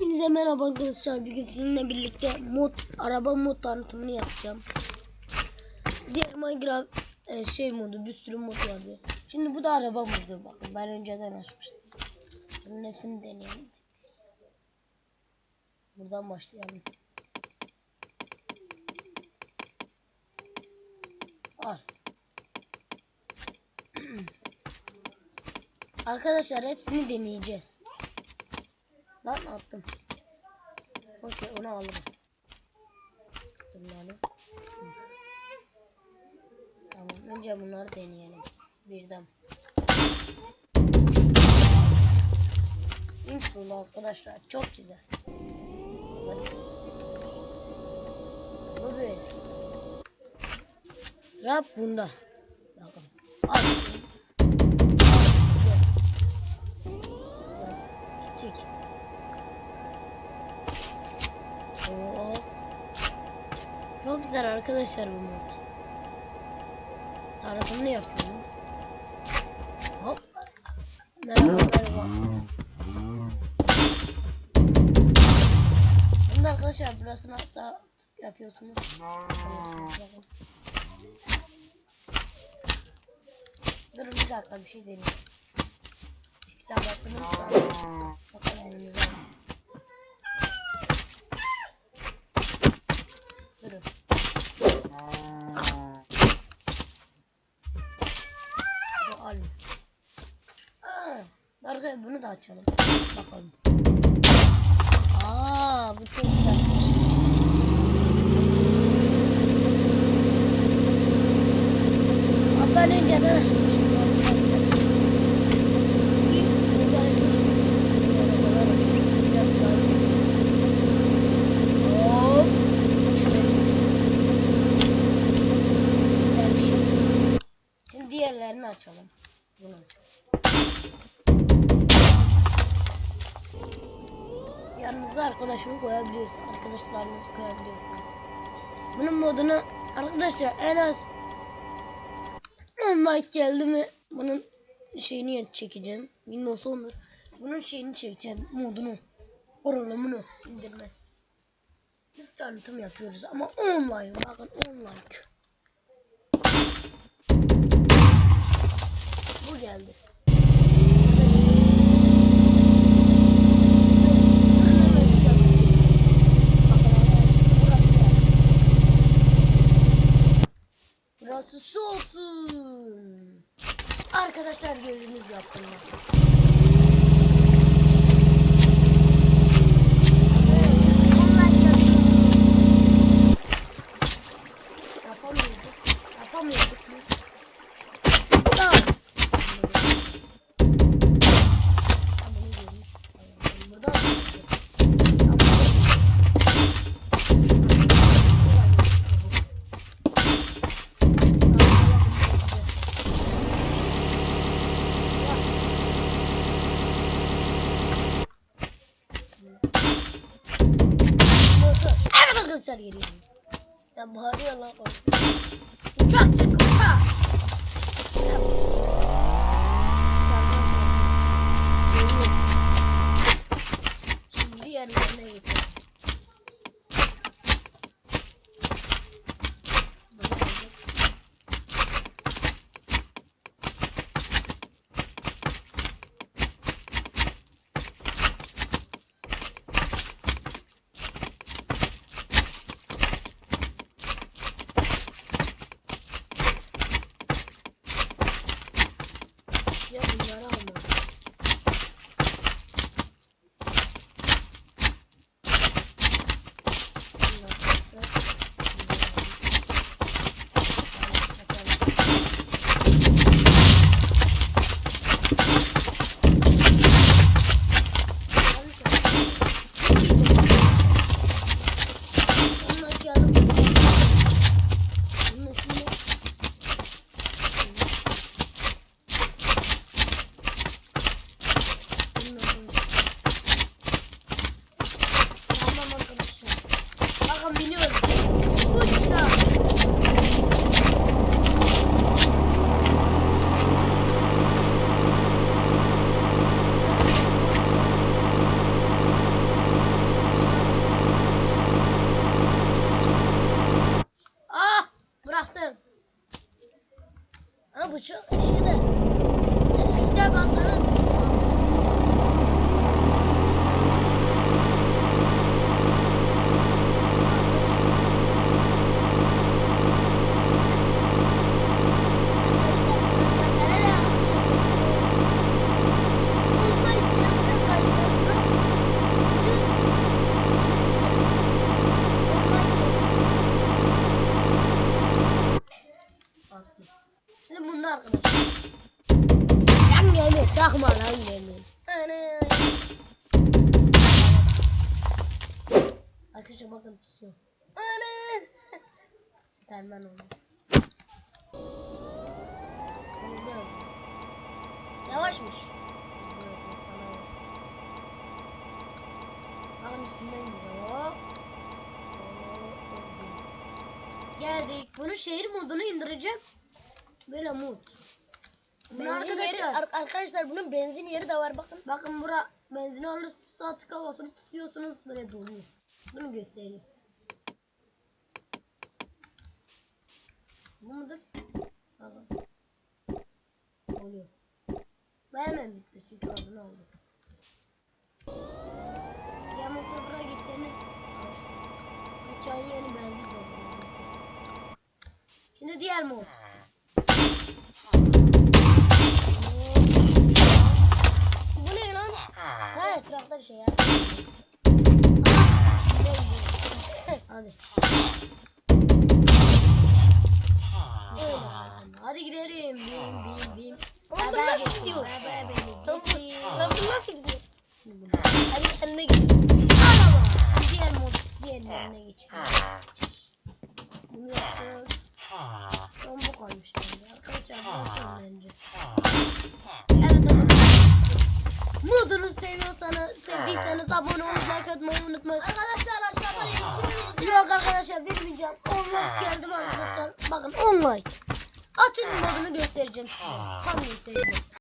Hepinize merhaba arkadaşlar. Bugün sizinle birlikte mod araba mod tanıtımını yapacağım. Diğer Minecraft e, şey modu bir sürü mod vardı. Şimdi bu da araba modu. Bakın ben önceden açmıştım. Bunun hepsini deneyelim. Buradan başlayalım. Al. Arkadaşlar hepsini deneyeceğiz. Lan attım. Okey onu aldım. Bunları. Tamam önce bunları deneyelim. Birden. Intro arkadaşlar çok güzel. Bu bir. Sıra bunda. Bakın. Al. Arkadaşlar bu mod. Tanıtımını yapıyorum. Hop. Merhaba merhaba. Şimdi arkadaşlar burasını hatta yapıyorsunuz. Durun bir dakika bir şey deneyeyim. İki tabakını sağlayalım. Bakalım elimize Aa, Arkadaşlar bunu da açalım. Bakalım. Aa, bu çok güzel. Abi ben önceden açmıştım arkadaşlar. Bir burada açmıştım. Arabalar açmıştım. Biraz daha Hop. Şöyle. Güzel bir şey. Şimdi diğerlerini açalım. Bunu açalım. Yanınıza arkadaşımı koyabiliyorsunuz. Arkadaşlarınızı koyabiliyorsunuz. Bunun modunu arkadaşlar en az 10 like geldi mi bunun şeyini çekeceğim. Windows 10'dur. Bunun şeyini çekeceğim. Modunu. Oralımını indirmez. Biz tanıtım yapıyoruz ama 10 like. Bakın 10 like. Geldi. Burası su olsun. Arkadaşlar gözünüz yaptım. Evet arkadaşlar geliyorum. Ya bağırıyor lan. Uçak çık uçak. Uçak şeyde. Ekte basarız. Şimdi bunda arkadaşlar. Lan gemi çakma lan gemi. Arkadaşlar bakın tutuyor. Süperman oldu. Yavaşmış. Bakın üstünden gideceğim. Hop. Geldik. Bunu şehir modunu indireceğim. Böyle. Bunu Benzin arkadaşlar. yeri, ar- arkadaşlar bunun benzin yeri de var bakın. Bakın bura benzin alırsa tıka basıp tutuyorsunuz böyle doluyor. Bunu göstereyim. Bu mudur? Bakın. Oluyor. Ve hemen bitti çünkü adını aldım. Diğer motor buraya gitseniz geçen yeni benzin doldurdu. Şimdi diğer mod. Etrafta şey ya. Hadi. Hadi gidelim. Bim bim bim. Oğlum nasıl gidiyor? Lan bu, nasıl gidiyor? Hadi kendine git. Diğer mod, diğerlerine geçelim. Bunu yaptık. Son bu koymuş bence. Arkadaşlar bu bence. Evet arkadaşlar. Abone olup like atmayı unutmayın. Arkadaşlar aşağıda linkini Yok arkadaşlar vermeyeceğim. 10 like geldim arkadaşlar. Bakın 10 like. Atın modunu göstereceğim size. Tam göstereceğim.